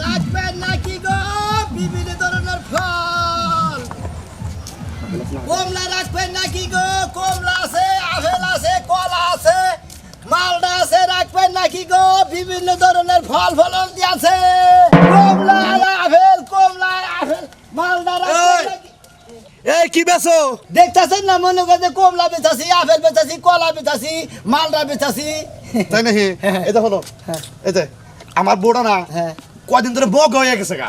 রাখবেন নাকি গো? বিভিন্ন ধরনের ফল। কমলা রাখবেন নাকি গো? কমলা আছে আপেল আছে কলা আছে মালটা আছে রাখবেন নাকি গো? বিভিন্ন ধরনের ফল ফলন আছে। কমলা আপেল কমলা আপেল মালটা রাখবেন এই! কি বেছো দেখতেছেন না মনে করে যে কমলা বেচাছি আপেল বেচাছি কলা বেচাছি মালটা বেচাছি। তাই নাকি? এই দেখো না, এই যে আমার বড় না হ্যাঁ। কয়দিন ধরে বগ হয়ে গেছে গা।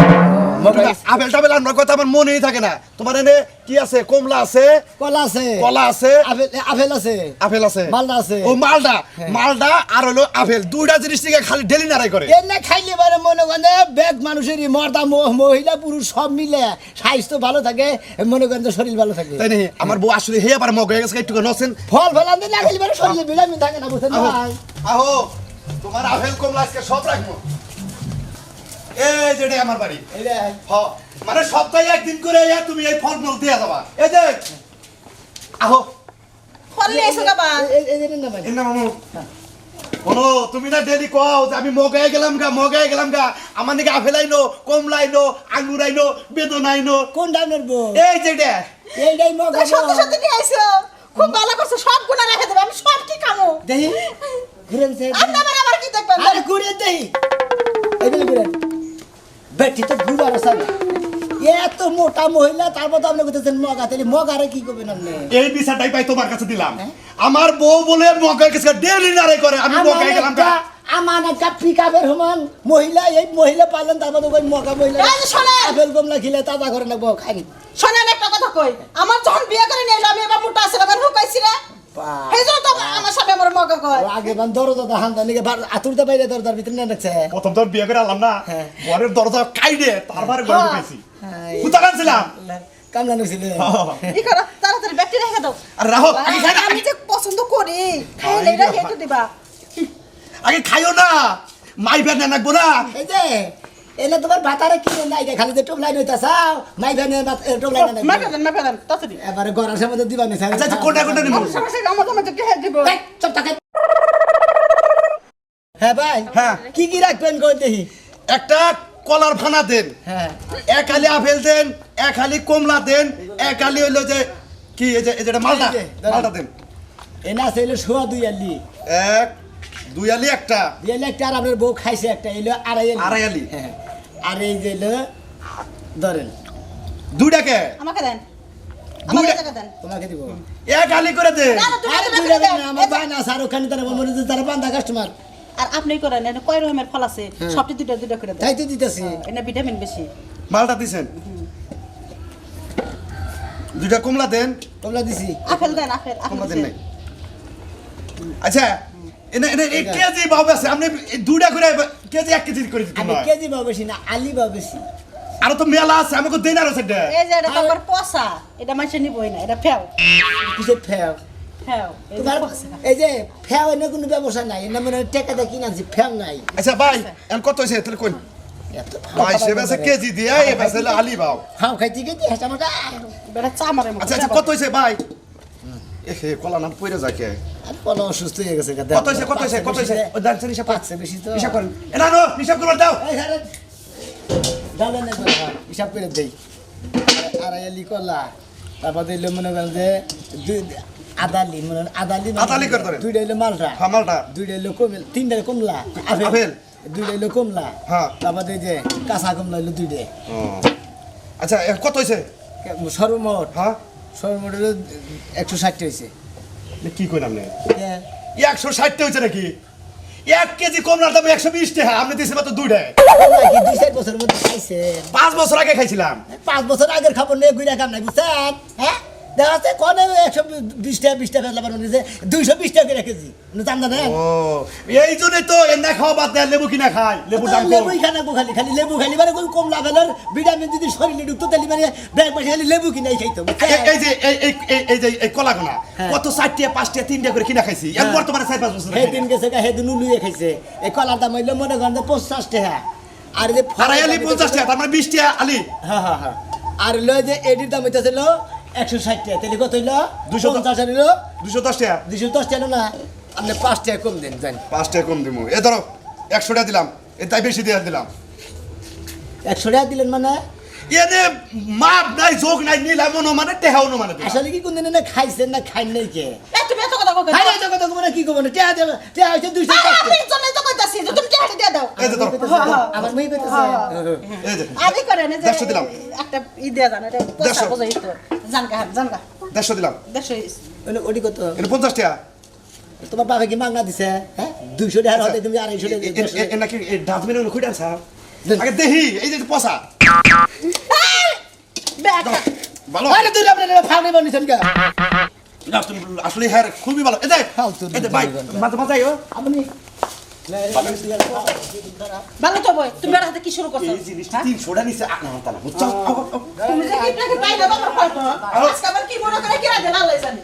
আপেল টাবেল আনবার কথা আমার মনেই থাকে না। তোমার এনে কি আছে? কমলা আছে কলা আছে। কলা আছে আপেল আছে। আপেল আছে। মালটা আছে। ও মালটা হ্যাঁ। মালটা আর হলো আপেল। দুইটা জিনিস থেকে খালি ডেলি করে। এনে খাইলে পারে মনে বেগ মানুষেরই মর্দা মহিলা পুরুষ সব মিলে স্বাস্থ্য ভালো থাকে মনে করেন যে শরীর ভালো থাকে। তাই আমার বউ আসলে হে আবার মগ হয়ে গেছে একটু নছেন ফল ফল আনতে না খাইলে পারে শরীরে ভিটামিন থাকে না বুঝছেন আহো। তোমার আপেল কমলা আজকে সব রাখব। এই যেটা আমার বাড়ি এই হ মানে সপ্তাহে একদিন করে তুমি এই ফল মূল দিয়ে যাবা এই যে আহো ফল নিয়ে এসো এই- না। মামু তুমি না ডেলি কও যে আমি মগায় গেলাম গা মগায় গেলাম গা আমার নাকি আপেল আইনো কমলা আইনো আঙ্গুর আইনো বেদন আইনো কোন ডাইনের বউ এই যেটা এইটাই মগ সত্যি সত্যি নিয়ে এসো খুব ভালো করছ সব গুণা রেখে দেবো আমি সব কি খামো দেখি ঘুরেন সে আবার কি দেখবেন আরে ঘুরে দেখি এই ঘুরেন বেটি তো ঘুরার সাথে এত মোটা মহিলা তারপর তো আপনি করতেছেন মগা তাহলে মগারে কি করবেন আপনি? এই বিচারটাই পাই তোমার কাছে দিলাম। হ্যাঁ? আমার বউ বলে মগায় গেছে ডেলি নারে করে আমি মগায় গেলাম আমার একটা পিকাপের সমান মহিলা এই মহিলা পালেন তারপর ওই মগা মহিলা। আপেল কমলা খেলে তাজা করে না বউ খাইনি শোনেন একটা কথা কই আমার যখন বিয়ে করে নিয়ে আমি এবার মোটা আছে এবার হুকাইছি না এই তো আমার- আমার আমার মগা কয়। আগে বান দরজা দা হান দানিকে আতুরতে বাইরে দরজার ভিতরে না রাখছে? প্রথম তো বিয়ে করে আনলাম না। হ্যাঁ। ঘরের দরজা কাইডে তারপরে ঘরে হ্যাঁ। ঢুকেছি। কানছিলাম? কামলা নছিল ই করো? তাড়াতাড়ি ব্যাগটি রেখে দাও। আর রাহো। আগে খাই না, আমি যে পছন্দ করি। খাইলে এটা হেঁটে দিবা। আগে খাইও না মাই নাকবো না। এই যে এলে তোমার ভাতারে কি নাই খালি যে টোপ লাইন হইতা চাও মাই ভ্যানে টোপ লাইন নাই মাপে দেন মাপে দেন তাড়াতাড়ি এবারে গরার সামনে দিবা নি আচ্ছা আচ্ছা কোনটা কোনটা নিব। আমার সমস্যা আমার তোমার কে দিব? চুপ থাকেন হ্যাঁ ভাই হ্যাঁ। কি কি রাখবেন কই দেখি? একটা কলার ফানা দেন হ্যাঁ। এক হালি আপেল দেন এক হালি কমলা দেন এক হালি হইল যে কি এই যে এই যেটা মালটা। মালটা দেন। এনা আছে এলো সোয়া দুই আলি। এক দুই আলি একটা। দুই আলি একটা আর আপনার বউ খাইছে একটা এলো আড়াই আলি। আড়াই আলি। হ্যাঁ। আর এই যে ধরেন। দুইটাকে? আমাকে দেন। আমার দুইটা- টাকা দেন। তোমাকে দিব। এক হালি করে দে। না, তারা তারা বান্ধা কাস্টমার আর আপনি করেন এটা কয় রকমের ফল আছে? সবটি দুইটা দুইটা করে দেন। তাই তো দিতেছি এটা ভিটামিন বেশি। মালটা দিছেন? দুইটা কমলা দেন। তোমরা দিছি। আপেল দেন আপেল আপেল দেন। আচ্ছা কেজি বাবু আছে আপনি দুইটা করে কেজি এক কেজি করে দিতে আমি কেজি বা বেশি না আলি বা বেশি। আরও তো মেলা আছে আমাকে দেন আর এটা। এই যে এটা তো আবার পচা এটা মানুষে নিবই না এটা ফেও। কিসে ফেও? ফেও এই যে তোমার এই যে ফেও এনে কোনো ব্যবসা নাই এনে মনে টেকা দিয়ে কিনে আনছি ফেও নাই। আচ্ছা ভাই এখন কত হয়েছে তাহলে কোন ভাই সে বেসে কেজি দিয়ে এ বেসে আলি বাও। হাও খাইছি কেজি হেসা মাটা এটা চামারের মতো আচ্ছা আচ্ছা কত হয়েছে ভাই? এ হে কলা নাম পড়ে যায় কে আর বলো অসুস্থ হয়ে গেছে কত হয়েছে কত হয়েছে কত হয়েছে? ও দাঁড়ছে হিসাব কর। পাচ্ছে বেশি তো। হিসাব করেন এটা নো হিসাব করবার দাও। ডালে না হিসাব করে দেই। আড়াই আলি কলা তারপর দিল মনে করেন যে আদালি মনে আদালি না- আদালি করে ধরেন। দুইটা হইল মালটা। হ্যাঁ মালটা। দুইটা হইল কমিল তিনটা কমলা। আপেল। দুইটা হইল কমলা। হ্যাঁ। তারপর এই যে কাঁচা কমলা হইল দুইটা। আচ্ছা কত হয়েছে? সর্বমোট হ্যাঁ। সর্বমোট একশো ষাটটা হয়েছে। কি করলাম নে একশো ষাটটা হয়েছে নাকি? এক কেজি কমলার দাম একশো বিশ টাকা আপনি দিয়েছেন মাত্র দুই চার বছর মধ্যে খাইছে পাঁচ বছর আগে খাইছিলাম। পাঁচ বছর আগের খাবার নিয়ে ঘুরে কাম নাই বুঝছেন? হ্যাঁ? দেখা যাচ্ছে কনে একশো বিশ টাকা বিশ টাকা ফেলতে পারবেন দুইশো বিশ টাকা করে কেজি। জান না এই জন্যই তো এনে খাওয়া বাদ দেয় লেবু কিনা খায় লেবু। লেবুই খানা খালি খালি লেবু খালি মানে কোন কম লাভেলের ভিটামিন যদি শরীরে ঢুকতো তাহলে মানে ব্যাগ পাশে খালি লেবু কিনাই খাইতো এই- এই যে এই যে এই কলা গোনা হ্যাঁ। কত চারটিয়া পাঁচটিয়া তিনটা করে কিনা খাইছি। এখন হ্যাঁ। বর্তমানে চার পাঁচ বছর দিন গেছে সেদিন উলুয়ে খাইছে। এই কলার দাম হইল মনে করেন পঞ্চাশ টাকা। আর যে আড়াই আলি পঞ্চাশ টাকা তার মানে বিশ টাকা আলি। হ্যাঁ হ্যাঁ হ্যাঁ। আর হইল যে এডির দাম হইতেছিল একশো ষাট টাকা। তাহলে কত হইল? দুশো। পঞ্চাশ আর হইল? দুশো দশ টাকা। দুশো দশ টাকা না আপনি পাঁচ টাকা কম দেন জানি। পাঁচ টাকা কম দিব এ ধরো একশো টাকা দিলাম। এ তাই বেশি দিয়ে দিলাম। একশো টাকা দিলেন মানে? এনে মাপ নাই যোগ নাই নিলাম মনো মানে টেহাও নো মানে আসলে কি কোনদিন না খাইছেন না খাই নাই কে? তুমি এত কথা কই খাই নাই কথা তোমরা কি করব না টেহা দেবে টেহা হচ্ছে দুইশো আমি জন্যই তো কইতাছি যে তুমি টাকা দিয়ে দাও। এই যে ধরো। আমার মেয়ে কইতেছে এই যে। আমি করে না যে দিলাম। একটা ই দিয়া জান এটা পয়সা দেড়শো। জানগা জানগা। দেড়শো দিলাম। দেড়শো ওটি কত? এটা পঞ্চাশ টাকা। তোমার বাবা কি মাগনা দিছে হ্যাঁ দুইশো টাকা হতে তুমি আড়াইশো টাকা নাকি ডাস্টবিনের খুঁড়ে আনছা? আগে দেখি এই যে পচা। ভালো। আরে তুই আপনার ফাউনি বানিয়েছেন কে আসলে হ্যাঁ খুবই ভালো। এই যে ভাই মাঝে মাঝে আপনি ভালো তো বই তুমি আর হাতে কি শুরু করছ এই জিনিসটা হ্যাঁ? তিনশো নিছে আনা হতা না বুঝছ। তুমি যে কি টাকা পাইলে বাবার কয় আজকে আবার কি মনে করে কি দিলা লাল জানে